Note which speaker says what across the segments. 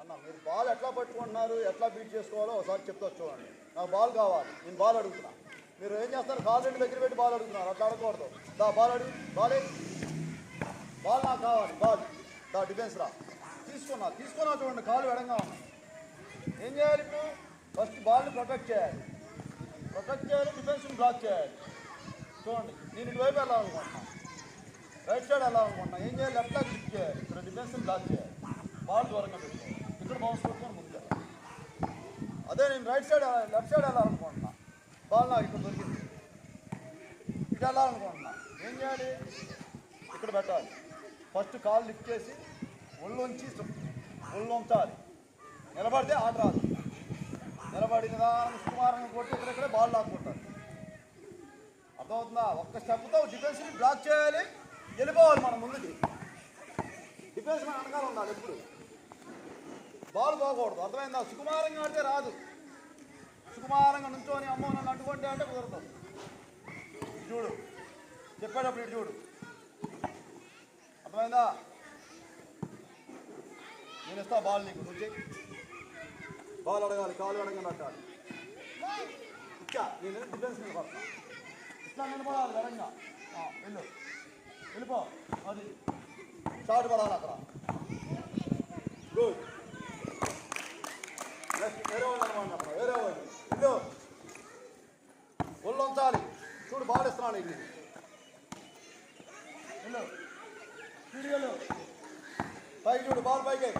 Speaker 1: అన్న మీరు బాల్ ఎట్లా పట్టుకుంటున్నారు ఎట్లా బీట్ చేసుకోవాలో ఒకసారి చెప్తా చూడండి. నాకు బాల్ కావాలి నేను బాల్ అడుగుతున్నా. మీరు ఏం చేస్తారు కాల్ రెండు దగ్గర పెట్టి బాల్ అడుగుతున్నారు అట్లా అడగకూడదు. దా బాల్ అడుగు బాలే. బాల్ నాకు కావాలి బాల్. దా డిఫెన్స్ రా. తీసుకున్నా తీసుకున్నా చూడండి కాలు వెడంగా ఉన్నాయి ఏం చేయాలి ఇప్పుడు? ఫస్ట్ బాల్ని ప్రొటెక్ట్ చేయాలి. ప్రొటెక్ట్ చేయాలి డిఫెన్స్ని బ్లాక్ చేయాలి. చూడండి నేను ఇటువైపు వెళ్ళాలనుకుంటున్నాను రైట్ సైడ్ వెళ్ళాలనుకుంటున్నా. ఏం చేయాలి? లెఫ్ట్ లెగ్ క్లిక్ చేయాలి. ఇక్కడ డిఫెన్స్ని బ్లాక్ చేయాలి. బాల్ దూరంగా పెట్టుకోవాలి. ఇద్దరు బౌన్స్ కొట్టుకొని ముందుకు అదే నేను రైట్ సైడ్ లెఫ్ట్ సైడ్ వెళ్ళాలనుకుంటున్నా. బాల్ నాకు ఇక్కడ దొరికింది. ఇటు వెళ్ళాలనుకుంటున్నా. ఏం చేయాలి? ఇక్కడ పెట్టాలి. ఫస్ట్ కాల్ లిఫ్ట్ చేసి ఒళ్ళు ఉంచి ఒళ్ళు ఉంచాలి నిలబడితే ఆట రాదు. నిలబడి నిదానం సుమారంగా కొట్టి ఇక్కడెక్కడే బాల్ లాక్కుంటారు. అర్థమవుతుందా? ఒక్క స్టెప్తో డిఫెన్స్ని బ్లాక్ చేయాలి. వెళ్ళిపోవాలి మనం ముందుకి. డిఫెన్స్ మన వెనకాల ఉండాలి ఎప్పుడు? బాల్ పోకూడదు అర్థమైందా? సుకుమారంగా ఆడితే రాదు. సుకుమారంగా నుంచోని అమ్మో నన్ను అంటుకుంటే అంటే కుదరదు. చూడు. చెప్పేటప్పుడు ఇటు చూడు. అర్థమైందా? నేను ఇస్తా బాల్ నీకు. నువ్వు చెయ్యి. బాల్ అడగాలి కాలు అడగాలి అట్టాలి ఇచ్చా. నేను డిఫెన్స్ నిలబడతాను ఇట్లా నిలబడాలి బలంగా వెళ్ళు. వెళ్ళిపో. అది. షార్ట్ పడాలి అక్కడ. ఇదో ఒళ్ళు ఉంచాలి. చూడు బాడిస్తున్నాను ఇది పైకి చూడు బాల్ పైకి.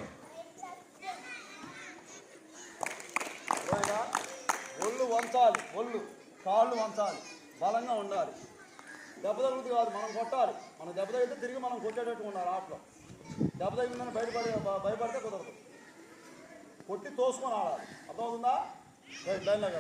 Speaker 1: ఒళ్ళు వంచాలి ఒళ్ళు కాళ్ళు వంచాలి బలంగా ఉండాలి. దెబ్బ తగులుతుంది కాదు మనం కొట్టాలి. మనం దెబ్బ తగిలితే తిరిగి మనం కొట్టేటట్టు ఉండాలి ఆటలో. దెబ్బ తగిలిందని బయటపడే భయపడితే కుదరదు. కొట్టి తోసుకొని ఆడాలి. అర్థమవుతుందా? 来来了